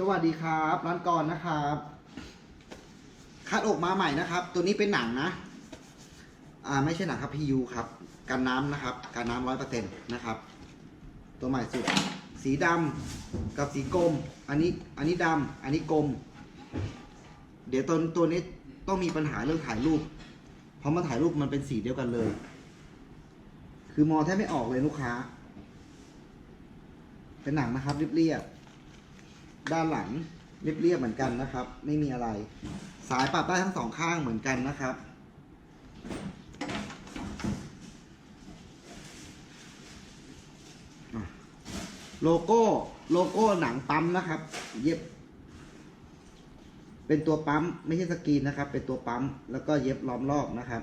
สวัสดีครับ ร้านกรนะครับคัดอกมาใหม่นะครับ ตัวนี้เป็นหนังนะ อ่าไม่ใช่หนังครับพียูครับกันน้ำนะครับกันน้ำร้อยเปอร์เซ็นต์นะครับ ตัวใหม่สุด สีดำกับสีกรมอันนี้อันนี้ดำอันนี้กรมเดี๋ยวตัวตัวนี้ต้องมีปัญหาเรื่องถ่ายรูป เพราะมาถ่ายรูปมันเป็นสีเดียวกันเลย คือมองแทบไม่ออกเลยลูกค้า เป็นหนังนะครับเรียบๆ ด้านหลังเรียบๆเหมือนกันนะครับ ไม่มีอะไร สายปรับได้ทั้งสองข้างเหมือนกันนะครับ โลโก้โลโก้หนังปั๊มนะครับ เย็บ เป็นตัวปั๊มไม่ใช่สกรีนนะครับ เป็นตัวปั๊มแล้วก็เย็บล้อมรอบนะครับ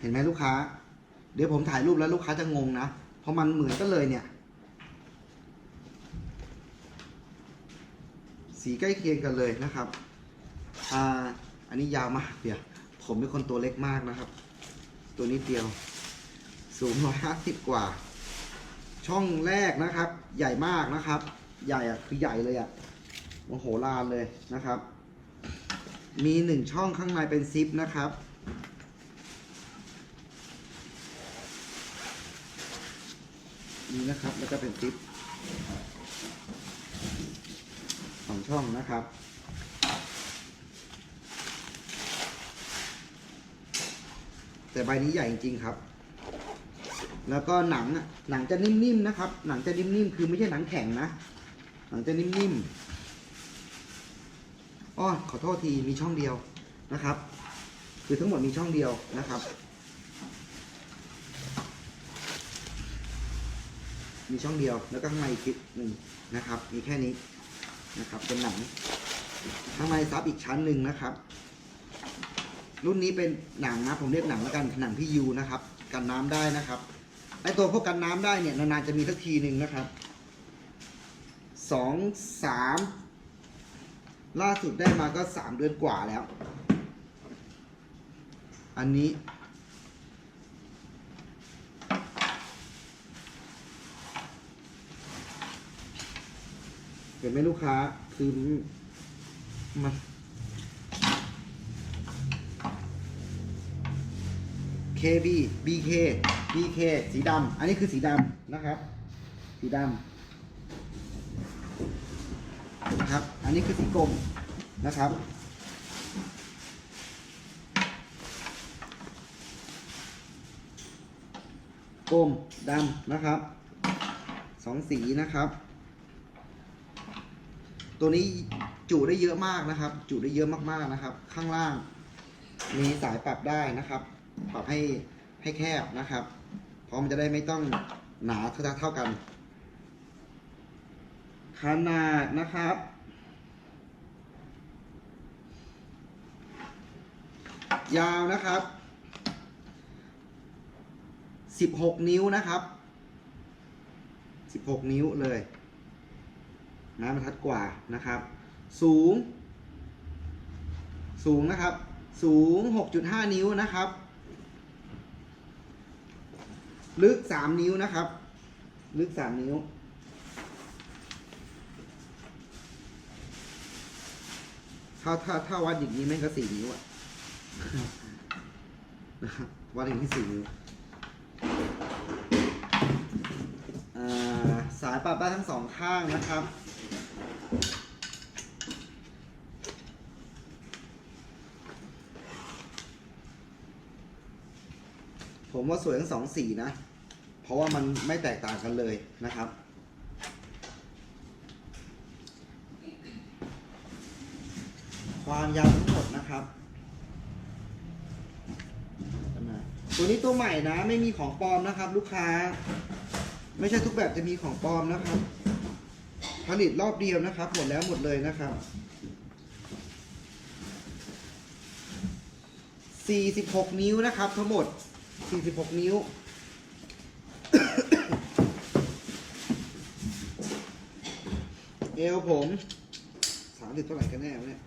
เห็นไหมลูกค้า เดี๋ยวผมถ่ายรูปแล้วลูกค้าจะงงนะ เพราะมันเหมือนกันเลยเนี่ย สีใกล้เคียงกันเลยนะครับ อ่า อันนี้ยาวมากเดี๋ยวผมเป็นคนตัวเล็กมากนะครับ ตัวนี้เดียว สูงร้อยห้าสิบกว่า ช่องแรกนะครับ ใหญ่มากนะครับ ใหญ่อะคือใหญ่เลยอะโอ้โหลานเลยนะครับ มีหนึ่งช่องข้างในเป็นซิปนะครับ นี่นะครับ แล้วก็เป็นซิปสองช่องนะครับแต่ใบนี้ใหญ่จริงๆครับ แล้วก็หนังหนังจะนิ่มๆนะครับ หนังจะนิ่มๆ คือไม่ใช่หนังแข็งนะ หนังจะนิ่มๆ อ้อขอโทษทีมีช่องเดียวนะครับ คือทั้งหมดมีช่องเดียวนะครับ มีช่องเดียวแล้วก็ข้างในอีกคลิปหนึ่งนะครับ มีแค่นี้นะครับเป็นหนังข้างในซับอีกชั้นหนึ่งนะครับ รุ่นนี้เป็นหนังนะผมเรียกหนังแล้วกันหนังพี่ยูนะครับ กันน้ำได้นะครับไอตัวพวกกันน้ำได้เนี่ยนานๆจะมีสักทีหนึ่งนะครับสองสามล่าสุดได้มาก็สามเดือนกว่าแล้ว อันนี้ เห็นไหมลูกค้าคือมัน KB BK BK สีดำอันนี้คือสีดำนะครับ สีดำนะครับ อันนี้คือสีกรมนะครับกรมดำนะครับสองสีนะครับ ตัวนี้จุได้เยอะมากนะครับ จุได้เยอะมากๆนะครับ ข้างล่าง มีสายปรับได้นะครับ ปรับให้ให้แคบนะครับ เพราะมันจะได้ไม่ต้องหนาเท่าเท่ากัน ขนาดนะครับ ยาวนะครับ16นิ้วนะครับ16นิ้วเลย นะบรรทัดกว่านะครับ สูง สูงนะครับ สูง 6.5 นิ้วนะครับ ลึก 3 นิ้วนะครับ ลึก 3 นิ้ว ถ้าถ้าถ้าวัดอย่างนี้แม่งก็ 4 นิ้วอะนะครับวัดอย่างที่4นิ้วสายปรับได้ทั้งสองข้างนะครับ ผมว่าสวยทั้งสองสีนะ เพราะว่ามันไม่แตกต่างกันเลยนะครับ ความยาวทั้งหมดนะครับ ตัวนี้ตัวใหม่นะ ไม่มีของปลอมนะครับ ลูกค้า ไม่ใช่ทุกแบบจะมีของปลอมนะครับ ผลิตรอบเดียวนะครับ หมดแล้วหมดเลยนะครับ46 นิ้วนะครับ ทั้งหมด 46 นิ้ว เอวผมสามสิบเท่าไหร่กันแน่วะเนี่ย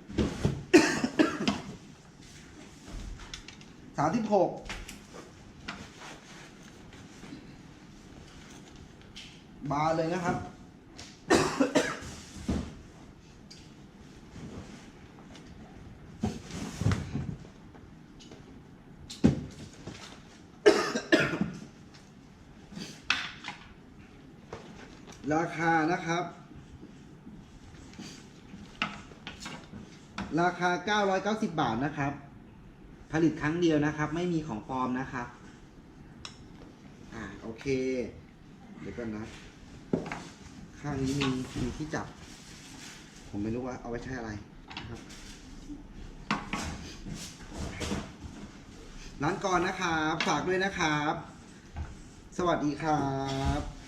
สามสิบหกบาเลยนะครับ ราคานะครับ ราคา 990 บาทนะครับ ผลิตครั้งเดียวนะครับ ไม่มีของปลอมนะครับ อ่าโอเค เดี๋ยวก่อนนะ ข้างนี้มีมีที่จับ ผมไม่รู้ว่าเอาไว้ใช้อะไรนะครับร้านก่อนนะครับ ฝากด้วยนะครับ สวัสดีครับ